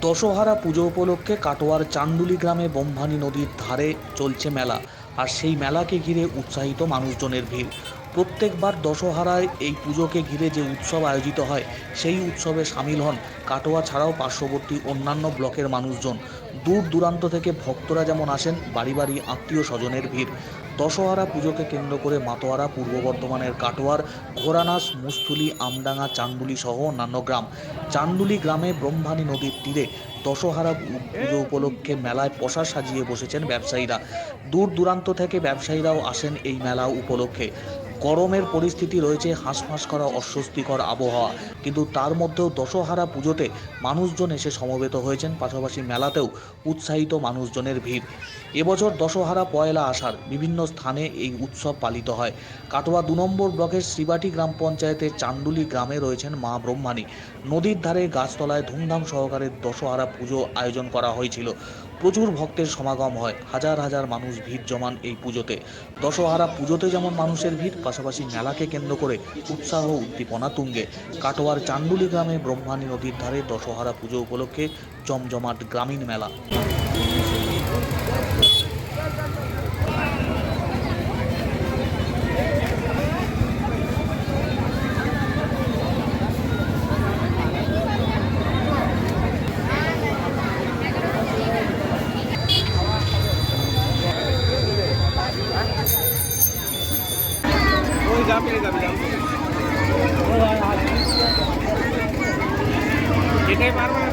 দশহারা পুজো উপলক্ষে কাটোয়ার চান্ডুলি গ্রামে ব্রহ্মানী নদীর ধারে চলছে মেলা, আর সেই মেলাকে ঘিরে উৎসাহিত মানুষজনের ভিড়। প্রত্যেকবার দশহারায় এই পুজোকে ঘিরে যে উৎসব আয়োজিত হয়, সেই উৎসবে সামিল হন কাটোয়া ছাড়াও পার্শ্ববর্তী অন্যান্য ব্লকের মানুষজন। দূর দূরান্ত থেকে ভক্তরা যেমন আসেন, বাড়ি বাড়ি আত্মীয় স্বজনের ভিড়। দশহারা পুজোকে কেন্দ্র করে মাতোয়ারা, পূর্ব বর্ধমানের কাটোয়ার, ঘোড়ানাস, মুস্থুলি, আমডাঙ্গা চান্ডুলি সহ অন্যান্য গ্রাম। চান্ডুলি গ্রামে ব্রহ্মানী নদীর তীরে দশহারা পুজো উপলক্ষে মেলায় পশা সাজিয়ে বসেছেন ব্যবসায়ীরা। দূর দূরান্ত থেকে ব্যবসায়ীরাও আসেন এই মেলা উপলক্ষে। গরমের পরিস্থিতি রয়েছে, হাঁসফাঁস করা অস্বস্তিকর আবহাওয়া। কিন্তু তার মধ্যেও দশহারা পুজোতে মানুষজন এসে সমবেত হয়েছেন, পাশাপাশি মেলাতেও উৎসাহিত মানুষজনের ভিড়। এবছর দশহারা পয়লা আষাঢ় বিভিন্ন স্থানে এই উৎসব পালিত হয়। কাটোয়া দু নম্বর ব্লকের শ্রীবাটি গ্রাম পঞ্চায়েতের চান্ডুলি গ্রামে রয়েছেন মা ব্রহ্মাণী। নদীর ধারে গাছতলায় ধুমধাম সহকারে দশহারা পুজো আয়োজন করা হয়েছিল। প্রচুর ভক্তের সমাগম হয়। হাজার হাজার মানুষ ভিড় জমান এই পুজোতে। দশহারা পুজোতে যেমন মানুষের ভিড়, পাশাপাশি মেলাকে কেন্দ্র করে উৎসাহ উদ্দীপনা তুঙ্গে। কাটোয়ার চান্ডুলি গ্রামে ব্রহ্মাণী নদীর ধারে দশহারা পুজো উপলক্ষে জমজমাট গ্রামীণ মেলা। मिलेगा मिलेगा बार